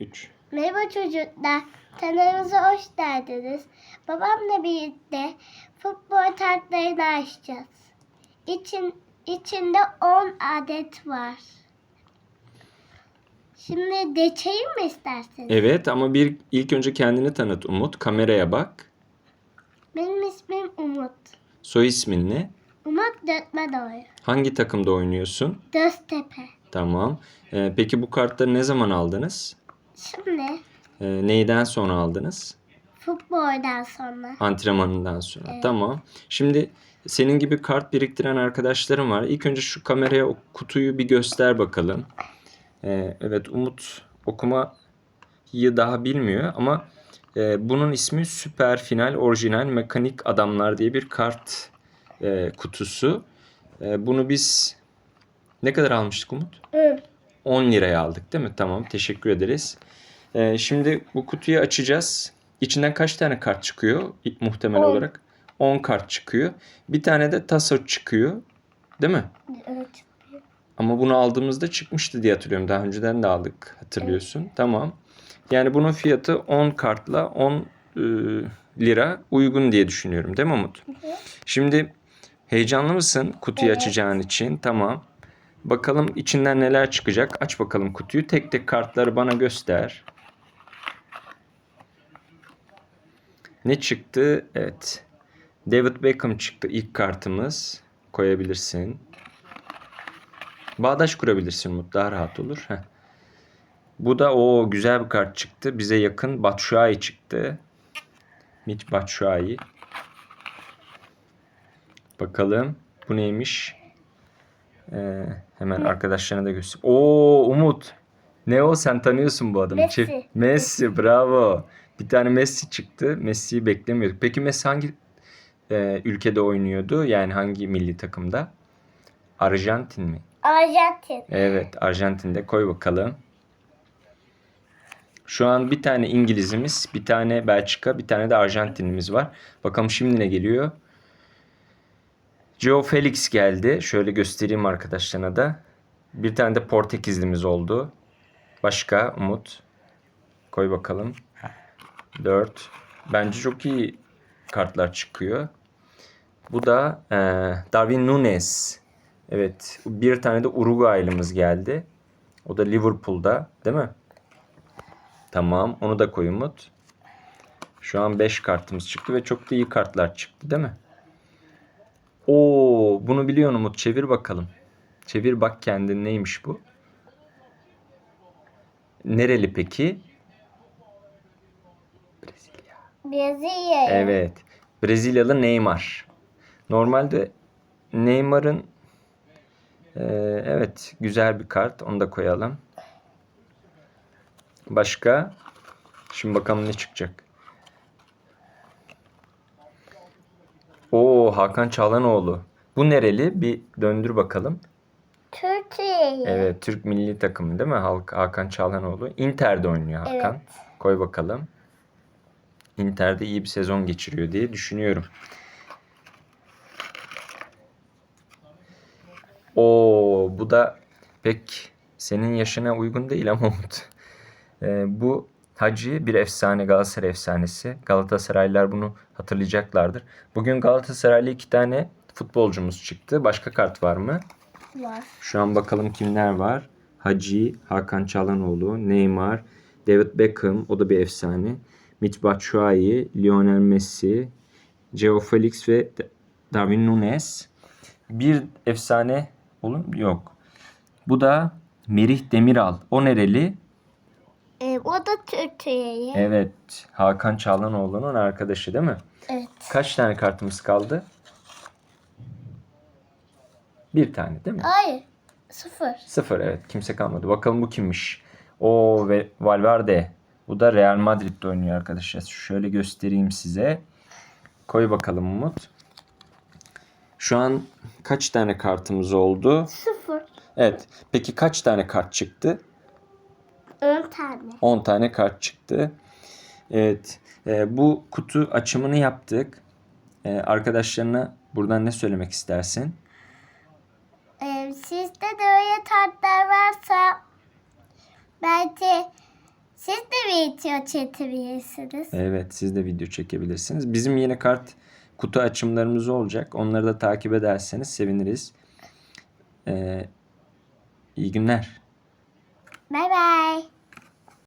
3. Merhaba çocuklar. Kanalımıza hoş geldiniz. Babamla birlikte futbol kartlarını açacağız. İçin, içinde 10 adet var. Şimdi geçeyim mi isterseniz? Evet ama bir ilk önce kendini tanıt Umut. Kameraya bak. Benim ismim Umut. Soy ismin ne? Umut Dötmedoğru. Hangi takımda oynuyorsun? Göztepe. Tamam. Ee, peki bu kartları ne zaman aldınız? Şimdi Ee, neyden sonra aldınız? futboldan sonra. Antrenmanından sonra. Tamam. Şimdi senin gibi kart biriktiren arkadaşlarım var. İlk önce şu kameraya o kutuyu bir göster bakalım. Ee, evet Umut okumayı daha bilmiyor ama e, bunun ismi Süper Final Orijinal Mekanik Adamlar diye bir kart e, kutusu. E, bunu biz ne kadar almıştık Umut? Hı. 10 liraya aldık değil mi? Tamam teşekkür ederiz. Ee, şimdi bu kutuyu açacağız. İçinden kaç tane kart çıkıyor muhtemel On. olarak? 10 kart çıkıyor. Bir tane de taso çıkıyor. Değil mi? Evet. Ama bunu aldığımızda çıkmıştı diye hatırlıyorum. Daha önceden de aldık hatırlıyorsun. Tamam. Yani bunun fiyatı 10 kartla 10 e, lira uygun diye düşünüyorum. Değil mi Umut? Şimdi heyecanlı mısın kutuyu Evet. açacağın için? Tamam. Bakalım içinden neler çıkacak. Aç bakalım kutuyu. Tek tek kartları bana göster. Ne çıktı? Evet. David Beckham çıktı ilk kartımız. Koyabilirsin. Bağdaş kurabilirsin Umut. Daha rahat olur. Heh. Bu da o güzel bir kart çıktı. Bize yakın Batshuayi çıktı. Mitch Batshuayi. Bakalım bu neymiş? Ee, hemen arkadaşlarına da göster. Oo Umut. Ne o sen tanıyorsun bu adamı. Messi. Çi- Messi bravo. Bir tane Messi çıktı. Messi'yi beklemiyorduk. Peki Messi hangi e, ülkede oynuyordu? Yani hangi milli takımda? Arjantin mi? Arjantin. Evet, Arjantin'de koy bakalım. Şu an bir tane İngilizimiz, bir tane Belçika, bir tane de Arjantinimiz var. Bakalım şimdi ne geliyor? Joe Felix geldi. Şöyle göstereyim arkadaşlarına da. Bir tane de Portekizlimiz oldu. Başka Umut. Koy bakalım. 4. Bence çok iyi kartlar çıkıyor. Bu da e, Darwin Nunes. Evet. Bir tane de Uruguaylımız geldi. O da Liverpool'da. Değil mi? Tamam. Onu da koy Umut. Şu an 5 kartımız çıktı ve çok da iyi kartlar çıktı değil mi? Oo, bunu biliyor Umut. Çevir bakalım. Çevir bak kendin neymiş bu? Nereli peki? Brezilya. Brezilya. Evet. Brezilyalı Neymar. Normalde Neymar'ın e, evet güzel bir kart. Onu da koyalım. Başka? Şimdi bakalım ne çıkacak. Oo Hakan Çalhanoğlu. Bu nereli? Bir döndür bakalım. Türkiye. Evet Türk milli takımı değil mi? Halk- Hakan Çalhanoğlu. Inter'de oynuyor Hakan. Evet. Koy bakalım. Inter'de iyi bir sezon geçiriyor diye düşünüyorum. Oo bu da pek senin yaşına uygun değil ama Umut. Ee, bu Hacı bir efsane Galatasaray efsanesi. Galatasaraylılar bunu hatırlayacaklardır. Bugün Galatasaraylı iki tane futbolcumuz çıktı. Başka kart var mı? Var. Şu an bakalım kimler var. Hacı, Hakan Çalhanoğlu, Neymar, David Beckham, o da bir efsane. Mitch Batshuayi, Lionel Messi, Joe Felix ve Darwin Nunes. Bir efsane olur mu? Yok. Bu da Merih Demiral. O nereli? Ee, o da Türkiye. Evet. Hakan Çalhanoğlu'nun arkadaşı değil mi? Evet. Kaç tane kartımız kaldı? Bir tane değil mi? Hayır. Sıfır. Sıfır evet kimse kalmadı. Bakalım bu kimmiş? O ve Valverde. Bu da Real Madrid'de oynuyor arkadaşlar. Şöyle göstereyim size. Koy bakalım Umut. Şu an kaç tane kartımız oldu? Sıfır. Evet. Peki kaç tane kart çıktı? On tane. 10 tane kart çıktı. Evet. e, bu kutu açımını yaptık. E, arkadaşlarına buradan ne söylemek istersin? Ee, sizde de öyle tatlar varsa belki siz video çekebilirsiniz. Evet siz de video çekebilirsiniz. Bizim yeni kart kutu açımlarımız olacak. Onları da takip ederseniz seviniriz. Ee, iyi günler. 拜拜。